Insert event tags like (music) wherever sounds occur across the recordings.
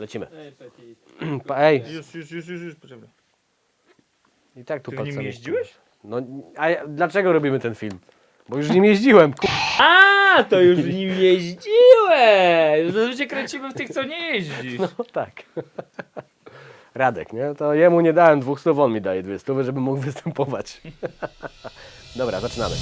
lecimy. Ej, Petit. (clears throat) Pa, ej, Już, już, już, już, już, poczekaj. i tak tu Ty w nim jeździłeś? No, a ja, dlaczego robimy ten film? Bo już nim jeździłem, ku... A, to już nim jeździłeś! Się kręcimy w tych, co nie jeździsz. No tak. Radek, nie? To jemu nie dałem dwóch słów, on mi daje dwie stówy, żeby mógł występować. (laughs) Dobra, zaczynamy.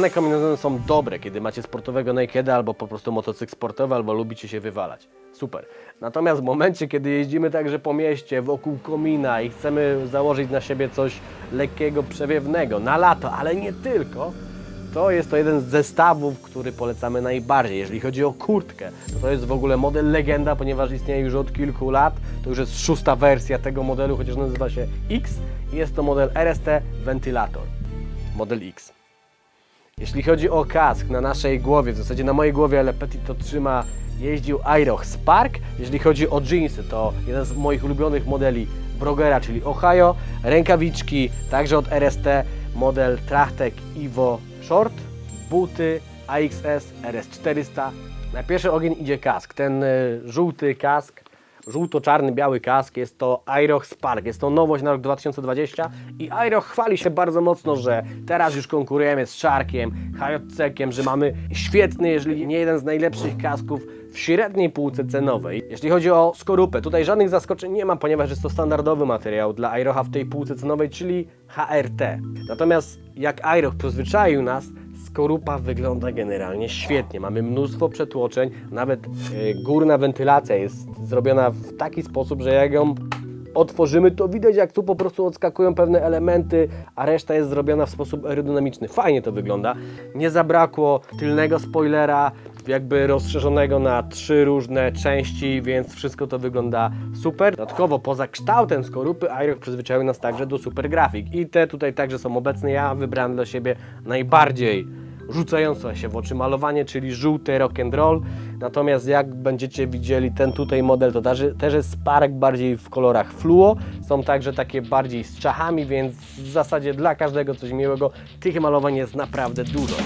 Skórzane kombinezony są dobre, kiedy macie sportowego nakeda albo po prostu motocykl sportowy, albo lubicie się wywalać. Super. Natomiast w momencie, kiedy jeździmy także po mieście, wokół komina i chcemy założyć na siebie coś lekkiego, przewiewnego, na lato, ale nie tylko, to jest to jeden z zestawów, który polecamy najbardziej. Jeżeli chodzi o kurtkę, to to jest w ogóle model legenda, ponieważ istnieje już od kilku lat. To już jest szósta wersja tego modelu, chociaż nazywa się X jest to model RST Ventilator. Model X. Jeśli chodzi o kask na naszej głowie, w zasadzie na mojej głowie, ale Petit to trzyma, jeździł Aerox Spark. Jeżeli chodzi o jeansy, to jeden z moich ulubionych modeli Brogera, czyli Ohio. Rękawiczki, także od RST, model Trachtek Evo Short. Buty AXS RS400. Na pierwszy ogień idzie kask. Ten y, żółty kask żółto-czarny, biały kask, jest to Aerox Spark, jest to nowość na rok 2020 i Aerox chwali się bardzo mocno, że teraz już konkurujemy z Sharkiem, HJC-kiem, że mamy świetny, jeżeli nie jeden z najlepszych kasków w średniej półce cenowej. Jeśli chodzi o skorupę, tutaj żadnych zaskoczeń nie ma, ponieważ jest to standardowy materiał dla Aerocha w tej półce cenowej, czyli HRT. Natomiast jak Aeroch przyzwyczaił nas, Skorupa wygląda generalnie świetnie. Mamy mnóstwo przetłoczeń, nawet e, górna wentylacja jest zrobiona w taki sposób, że jak ją otworzymy, to widać jak tu po prostu odskakują pewne elementy, a reszta jest zrobiona w sposób aerodynamiczny. Fajnie to wygląda. Nie zabrakło tylnego spoilera, jakby rozszerzonego na trzy różne części, więc wszystko to wygląda super. Dodatkowo poza kształtem skorupy Aerox przyzwyczaił nas także do super grafik i te tutaj także są obecne. Ja wybrałem dla siebie najbardziej rzucające się w oczy malowanie, czyli żółty rock and roll. Natomiast jak będziecie widzieli ten tutaj model, to też, jest Spark bardziej w kolorach fluo. Są także takie bardziej z czachami, więc w zasadzie dla każdego coś miłego. Tych malowań jest naprawdę dużo.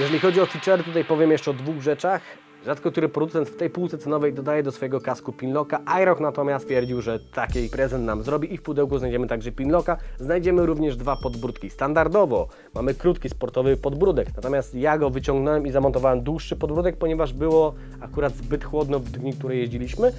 Jeżeli chodzi o feature, tutaj powiem jeszcze o dwóch rzeczach. Rzadko który producent w tej półce cenowej dodaje do swojego kasku pinlocka. Iroch natomiast twierdził, że taki prezent nam zrobi i w pudełku znajdziemy także pinlocka. Znajdziemy również dwa podbródki. Standardowo mamy krótki sportowy podbródek, natomiast ja go wyciągnąłem i zamontowałem dłuższy podbródek, ponieważ było akurat zbyt chłodno w dni, które jeździliśmy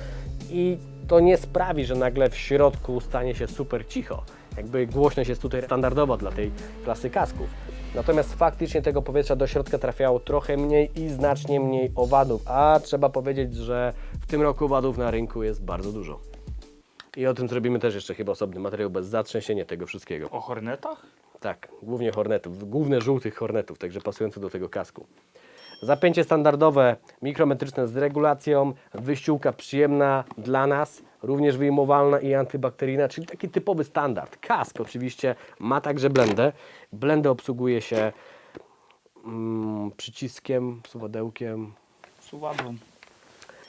i to nie sprawi, że nagle w środku stanie się super cicho. Jakby głośność jest tutaj standardowa dla tej klasy kasków. Natomiast faktycznie tego powietrza do środka trafiało trochę mniej i znacznie mniej owadów, a trzeba powiedzieć, że w tym roku owadów na rynku jest bardzo dużo. I o tym zrobimy też jeszcze chyba osobny materiał bez zatrzęsienia tego wszystkiego. O hornetach? Tak, głównie hornetów, główne żółtych hornetów, także pasujące do tego kasku. Zapięcie standardowe, mikrometryczne z regulacją, wyściółka przyjemna dla nas, również wyjmowalna i antybakteryjna, czyli taki typowy standard. Kask oczywiście ma także blendę. Blendę obsługuje się mm, przyciskiem, suwadełkiem, Suwadłem.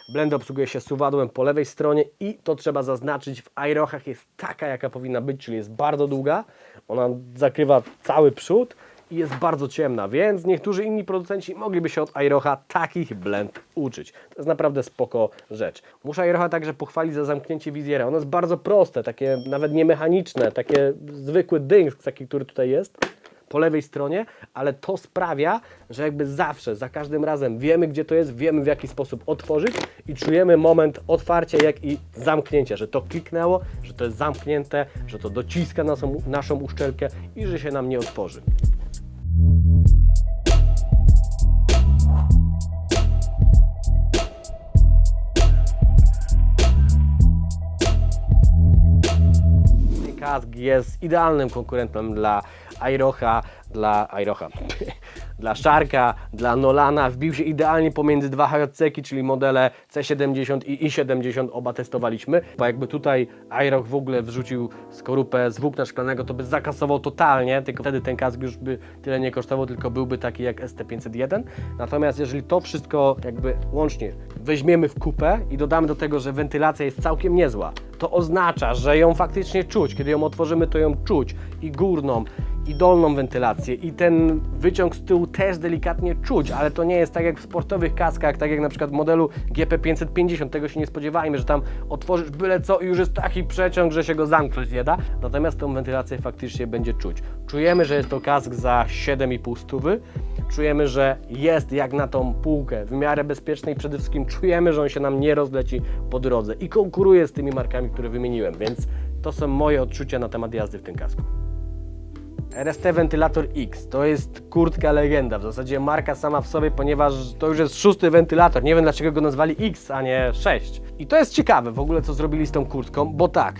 Blendę obsługuje się suwadłem po lewej stronie i to trzeba zaznaczyć, w Aerochach jest taka, jaka powinna być, czyli jest bardzo długa. Ona zakrywa cały przód i jest bardzo ciemna, więc niektórzy inni producenci mogliby się od Aerocha takich blend uczyć. To jest naprawdę spoko rzecz. Muszę Aerocha także pochwalić za zamknięcie wizjera. Ono jest bardzo proste, takie nawet nie mechaniczne, takie zwykły dynk, taki, który tutaj jest po lewej stronie, ale to sprawia, że jakby zawsze, za każdym razem wiemy, gdzie to jest, wiemy w jaki sposób otworzyć i czujemy moment otwarcia, jak i zamknięcia, że to kliknęło, że to jest zamknięte, że to dociska naszą, naszą uszczelkę i że się nam nie otworzy. Kask jest idealnym konkurentem dla Aerocha, dla Aerocha, dla Sharka, dla Nolana. Wbił się idealnie pomiędzy dwa HJC-ki, czyli modele C70 i i70. Oba testowaliśmy. Bo jakby tutaj iRock w ogóle wrzucił skorupę z włókna szklanego, to by zakasował totalnie, tylko wtedy ten kask już by tyle nie kosztował, tylko byłby taki jak ST501. Natomiast jeżeli to wszystko jakby łącznie weźmiemy w kupę i dodamy do tego, że wentylacja jest całkiem niezła, to oznacza, że ją faktycznie czuć. Kiedy ją otworzymy, to ją czuć i górną, i dolną wentylację i ten wyciąg z tyłu też delikatnie czuć, ale to nie jest tak jak w sportowych kaskach, tak jak na przykład w modelu GP550, tego się nie spodziewajmy, że tam otworzysz byle co i już jest taki przeciąg, że się go zamknąć nie da, natomiast tą wentylację faktycznie będzie czuć. Czujemy, że jest to kask za 7,5 stówy, czujemy, że jest jak na tą półkę, w miarę bezpieczny i przede wszystkim czujemy, że on się nam nie rozleci po drodze i konkuruje z tymi markami, które wymieniłem, więc to są moje odczucia na temat jazdy w tym kasku. RST Ventilator X to jest kurtka legenda, w zasadzie marka sama w sobie, ponieważ to już jest szósty wentylator. Nie wiem dlaczego go nazwali X, a nie 6. I to jest ciekawe w ogóle, co zrobili z tą kurtką, bo tak.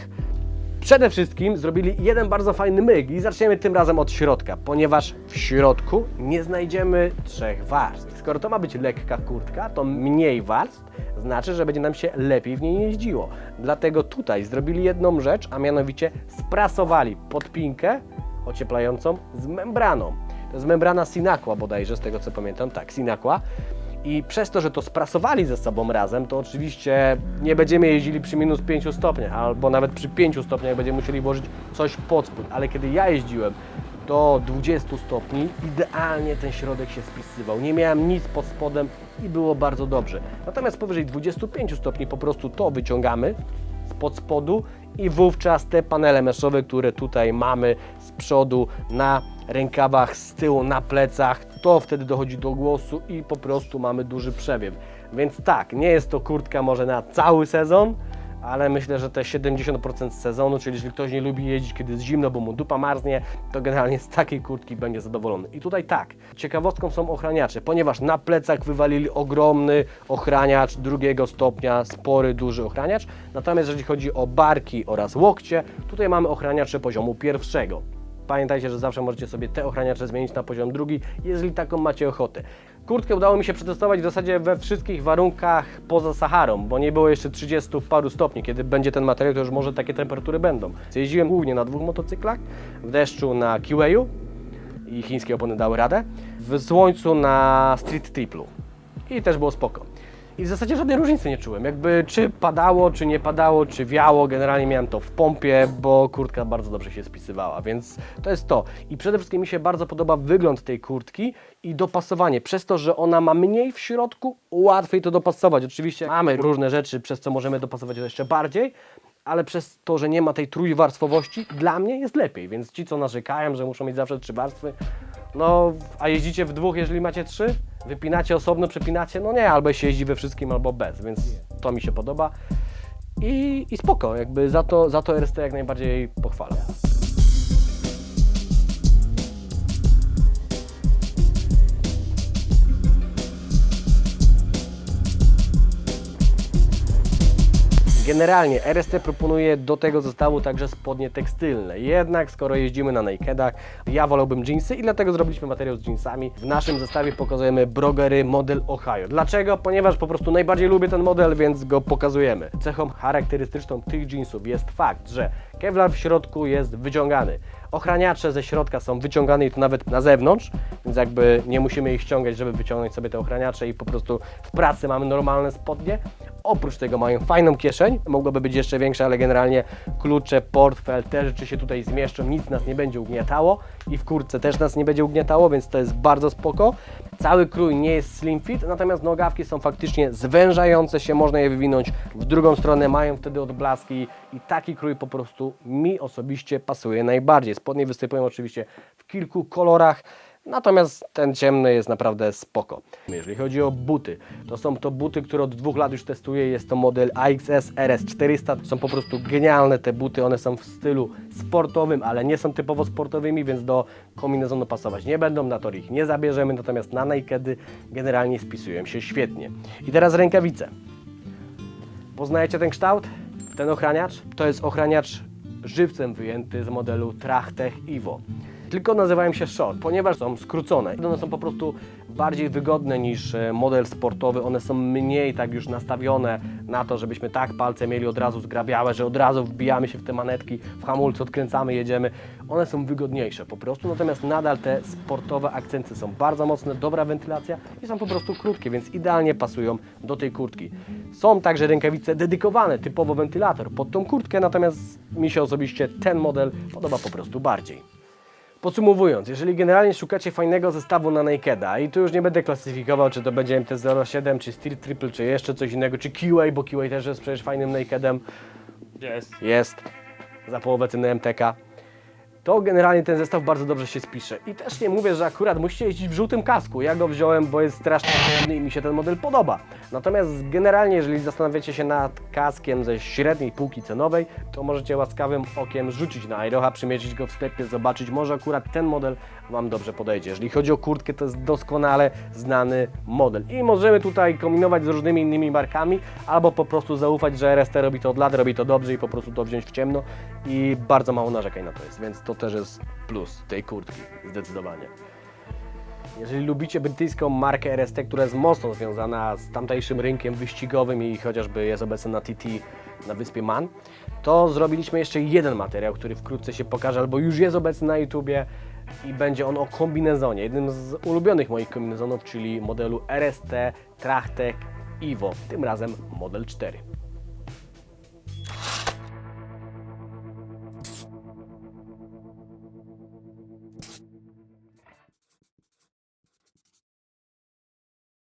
Przede wszystkim zrobili jeden bardzo fajny myk i zaczniemy tym razem od środka, ponieważ w środku nie znajdziemy trzech warstw. Skoro to ma być lekka kurtka, to mniej warstw znaczy, że będzie nam się lepiej w niej jeździło. Dlatego tutaj zrobili jedną rzecz, a mianowicie sprasowali podpinkę ocieplającą z membraną. To jest membrana Sinaqua bodajże, z tego co pamiętam, tak, Sinaqua. I przez to, że to sprasowali ze sobą razem, to oczywiście nie będziemy jeździli przy minus 5 stopniach, albo nawet przy 5 stopniach będziemy musieli włożyć coś pod spód. Ale kiedy ja jeździłem do 20 stopni, idealnie ten środek się spisywał. Nie miałem nic pod spodem i było bardzo dobrze. Natomiast powyżej 25 stopni po prostu to wyciągamy spod spodu i wówczas te panele meszowe, które tutaj mamy z przodu na rękawach, z tyłu na plecach, to wtedy dochodzi do głosu i po prostu mamy duży przewiew. Więc tak, nie jest to kurtka może na cały sezon, ale myślę, że te 70% sezonu, czyli jeżeli ktoś nie lubi jeździć, kiedy jest zimno, bo mu dupa marznie, to generalnie z takiej kurtki będzie zadowolony. I tutaj tak, ciekawostką są ochraniacze, ponieważ na plecach wywalili ogromny ochraniacz drugiego stopnia, spory, duży ochraniacz, natomiast jeżeli chodzi o barki oraz łokcie, tutaj mamy ochraniacze poziomu pierwszego. Pamiętajcie, że zawsze możecie sobie te ochraniacze zmienić na poziom drugi, jeżeli taką macie ochotę. Kurtkę udało mi się przetestować w zasadzie we wszystkich warunkach poza Saharą, bo nie było jeszcze 30 paru stopni. Kiedy będzie ten materiał, to już może takie temperatury będą. Jeździłem głównie na dwóch motocyklach, w deszczu na Kiweju i chińskie opony dały radę, w słońcu na Street Triplu i też było spoko. I w zasadzie żadnej różnicy nie czułem. Jakby czy padało, czy nie padało, czy wiało, generalnie miałem to w pompie, bo kurtka bardzo dobrze się spisywała, więc to jest to. I przede wszystkim mi się bardzo podoba wygląd tej kurtki i dopasowanie. Przez to, że ona ma mniej w środku, łatwiej to dopasować. Oczywiście mamy różne rzeczy, przez co możemy dopasować to jeszcze bardziej, ale przez to, że nie ma tej trójwarstwowości, dla mnie jest lepiej. Więc ci, co narzekają, że muszą mieć zawsze trzy warstwy, no, a jeździcie w dwóch, jeżeli macie trzy? Wypinacie osobno, przepinacie? No nie, albo się jeździ we wszystkim, albo bez, więc to mi się podoba. I, i spoko, jakby za to, za to RST jak najbardziej pochwalę. Generalnie RST proponuje do tego zestawu także spodnie tekstylne. Jednak skoro jeździmy na nakedach, ja wolałbym jeansy i dlatego zrobiliśmy materiał z jeansami. W naszym zestawie pokazujemy Brogery model Ohio. Dlaczego? Ponieważ po prostu najbardziej lubię ten model, więc go pokazujemy. Cechą charakterystyczną tych jeansów jest fakt, że kevlar w środku jest wyciągany. Ochraniacze ze środka są wyciągane i to nawet na zewnątrz, więc jakby nie musimy ich ściągać, żeby wyciągnąć sobie te ochraniacze i po prostu w pracy mamy normalne spodnie. Oprócz tego mają fajną kieszeń, mogłaby być jeszcze większa, ale generalnie klucze, portfel, te rzeczy się tutaj zmieszczą, nic nas nie będzie ugniatało i w kurtce też nas nie będzie ugniatało, więc to jest bardzo spoko. Cały krój nie jest slim fit, natomiast nogawki są faktycznie zwężające się, można je wywinąć w drugą stronę, mają wtedy odblaski i taki krój po prostu mi osobiście pasuje najbardziej. Spodnie występują oczywiście w kilku kolorach, Natomiast ten ciemny jest naprawdę spoko. Jeżeli chodzi o buty, to są to buty, które od dwóch lat już testuję. Jest to model AXS RS400. Są po prostu genialne te buty. One są w stylu sportowym, ale nie są typowo sportowymi, więc do kombinezonu pasować nie będą. Na tor ich nie zabierzemy, natomiast na nakedy generalnie spisują się świetnie. I teraz rękawice. Poznajecie ten kształt? Ten ochraniacz? To jest ochraniacz żywcem wyjęty z modelu Trachtech Evo. Tylko nazywają się short, ponieważ są skrócone. One są po prostu bardziej wygodne niż e, model sportowy, one są mniej tak już nastawione na to, żebyśmy tak palce mieli od razu zgrabiałe, że od razu wbijamy się w te manetki, w hamulce odkręcamy, jedziemy. One są wygodniejsze po prostu, natomiast nadal te sportowe akcenty są bardzo mocne, dobra wentylacja i są po prostu krótkie, więc idealnie pasują do tej kurtki. Są także rękawice dedykowane, typowo wentylator pod tą kurtkę, natomiast mi się osobiście ten model podoba po prostu bardziej. Podsumowując, jeżeli generalnie szukacie fajnego zestawu na Nakeda i tu już nie będę klasyfikował, czy to będzie MT-07, czy Steel Triple, czy jeszcze coś innego, czy QA, bo QA też jest przecież fajnym Nakedem, Jest. jest. Za połowę ceny MTK, to generalnie ten zestaw bardzo dobrze się spisze. I też nie mówię, że akurat musicie jeździć w żółtym kasku. Ja go wziąłem, bo jest strasznie fajny i mi się ten model podoba. Natomiast generalnie, jeżeli zastanawiacie się nad kaskiem ze średniej półki cenowej, to możecie łaskawym okiem rzucić na Iroha, przymierzyć go w sklepie, zobaczyć, może akurat ten model Wam dobrze podejdzie. Jeżeli chodzi o kurtkę, to jest doskonale znany model. I możemy tutaj kombinować z różnymi innymi markami, albo po prostu zaufać, że RST robi to od lat, robi to dobrze i po prostu to wziąć w ciemno i bardzo mało narzekań na to jest, więc to też jest plus tej kurtki, zdecydowanie. Jeżeli lubicie brytyjską markę RST, która jest mocno związana z tamtejszym rynkiem wyścigowym i chociażby jest obecna na TT na wyspie Man, to zrobiliśmy jeszcze jeden materiał, który wkrótce się pokaże, albo już jest obecny na YouTubie i będzie on o kombinezonie, jednym z ulubionych moich kombinezonów, czyli modelu RST Trachtec Evo, tym razem model 4.